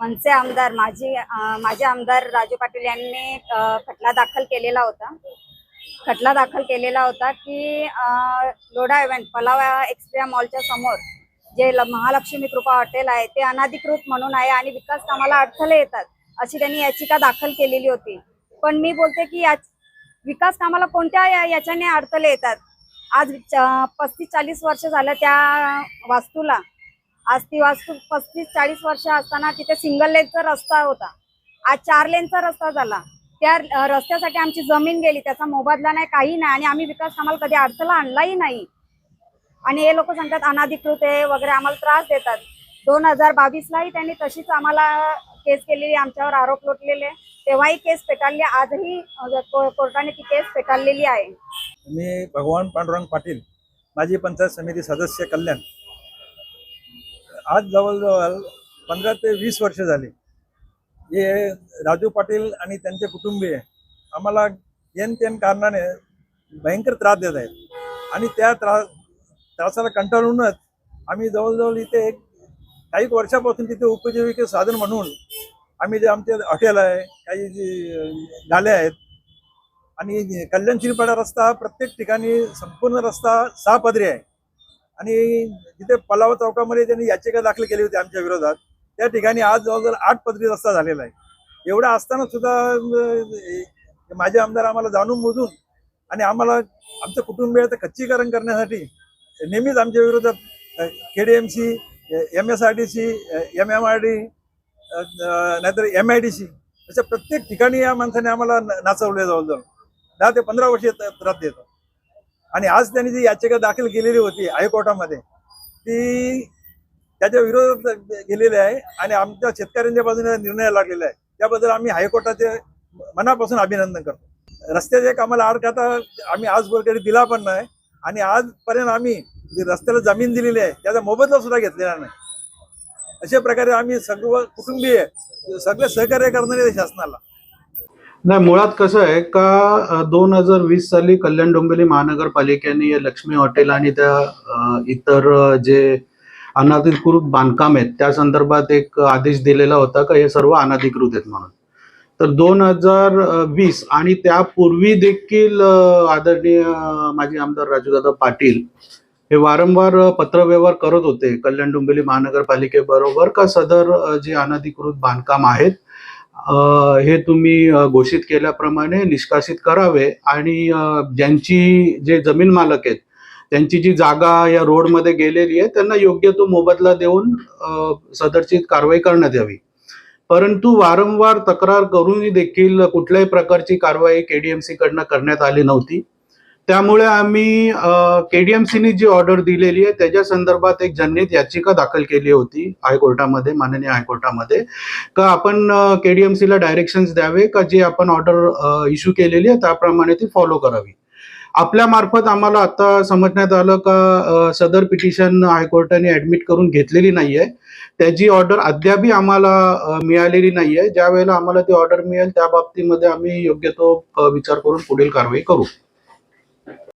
मनसे आमदार माजी माझे आमदार राजू पाटील यांनी खटला दाखल केलेला होता. खटला दाखल केलेला होता की लोढा इव्हेंट पलावा एक्सप्रिया मॉलच्या समोर जे महालक्ष्मी कृपा हॉटेल आहे ते अनाधिकृत म्हणून आहे आणि विकास कामाला अडथळे येतात अशी त्यांनी याचिका दाखल केलेली होती. पण मी बोलते की या विकास कामाला कोणत्या याच्याने अडथळे येतात? आज पस्तीस चाळीस वर्ष झालं त्या वास्तूला आज ती वास्तू पस्तीस चाळीस वर्ष असताना तिथे सिंगल लेनचा रस्ता होता. आज चार लेनचा रस्ता झाला. त्या रस्त्यासाठी आमची जमीन गेली. त्याचा मोबदला नाही काही नाही आणि आम्ही विकास कामाला कधी अडथळा आणलाही नाही. आणि हे लोक सांगतात अनाधिकृत आहे वगैरे आम्हाला त्रास देतात. दोन हजार बावीसलाही त्यांनी तशीच आम्हाला केस केलेली आमच्यावर आरोप लोटलेले. तेव्हाही केस फेटाळली. आजही कोर्टाने ती केस फेटाळलेली आहे. मी भगवान पांडुरंग पाटील माजी पंचायत समिती सदस्य कल्याण आज जवळजवळ पंधरा ते वीस वर्ष झाली. हे राजू पाटील आणि त्यांचे कुटुंबीय आम्हाला येन तेन कारणाने भयंकर त्रास देत आहेत. आणि त्या त्रास त्रासाला कंटाळूनच आम्ही जवळजवळ इथे एक काही वर्षापासून तिथे उपजीविके साधन म्हणून आम्ही जे आमचे हॉटेल आहे काही जे झाले आहेत आणि कल्याण शिरपाडा रस्ता प्रत्येक ठिकाणी संपूर्ण रस्ता सहा पदरी आहे. आणि जिथे पलाव चौकामध्ये त्यांनी याचिका दाखल केली होती आमच्या विरोधात त्या ठिकाणी आज जवळजवळ आठ पदरी रस्ता झालेला आहे. एवढा असताना सुद्धा माझे आमदार आम्हाला जाणून मोजून आणि आम्हाला आमचं कुटुंबियाचं कच्चीकरण करण्यासाठी नेहमीच आमच्या विरोधात K D M C M S R D C M M R D नाहीतर एम आय डी सी अशा प्रत्येक ठिकाणी या माणसाने आम्हाला नाचवले जवळजवळ. दहा ते पंधरा वर्षी त्रास देतो आणि आज त्यांनी जी याचिका दाखल केलेली होती हायकोर्टामध्ये ती त्याच्या विरोधात गेलेली आहे आणि आमच्या शेतकऱ्यांच्या बाजूने निर्णय लागलेला आहे. त्याबद्दल आम्ही हायकोर्टाचे मनापासून अभिनंदन करतो. रस्त्याच्या कामाला आड खाता आम्ही आजवर कधी दिला पण नाही आणि आजपर्यंत आम्ही जे रस्त्याला जमीन दिलेली आहे त्याचा मोबदला सुद्धा घेतलेला नाही. अशा प्रकारे आम्ही सर्व कुटुंबीय सगळे सहकार्य करणारे आहे शासनाला नाही मुळात कसं आहे का दोन हजार वीस साली कल्याण डोंबिवली महानगरपालिकेने या लक्ष्मी हॉटेल आणि त्या इतर जे अनधिकृत बांधकाम आहेत त्या संदर्भात एक आदेश दिलेला होता का हे सर्व अनधिकृत आहेत म्हणून. तर दोन हजार वीस आणि त्यापूर्वी देखील आदरणीय माजी आमदार राजूदादा पाटील हे वारंवार पत्रव्यवहार करत होते कल्याण डोंबिवली महानगरपालिकेबरोबर का सदर जे अनधिकृत बांधकाम आहेत हे तुम्ही घोषित केल्याप्रमाणे निष्कासित करावे आणि ज्यांची जे जमीन मालक आहेत त्यांची जी जागा या रोडमध्ये गेलेली आहे त्यांना योग्य तो मोबदला देऊन सदरची कारवाई करण्यात यावी. परंतु वारंवार तक्रार करूनही देखील कुठल्याही प्रकारची कारवाई केडीएमसी कडनं करण्यात आली नव्हती. त्यामुळे आम्ही केडीएमसीने जी ऑर्डर दिलेली आहे त्याच्या संदर्भात एक जनहित याचिका दाखल केली होती हायकोर्टामध्ये माननीय हायकोर्टामध्ये. का आपण केडीएमसीला डायरेक्शन्स द्यावे का जे आपण ऑर्डर इश्यू केलेली आहे त्याप्रमाणे ती फॉलो करावी. आपल्या मार्फत आम्हाला आता समजण्यात आलं का सदर पिटिशन हायकोर्टाने ऍडमिट करून घेतलेली नाहीये. त्याची ऑर्डर अद्यापही आम्हाला मिळालेली नाहीये. ज्या वेळेला आम्हाला ती ऑर्डर मिळेल त्या बाबतीमध्ये आम्ही योग्य तो विचार करून पुढील कारवाई करू.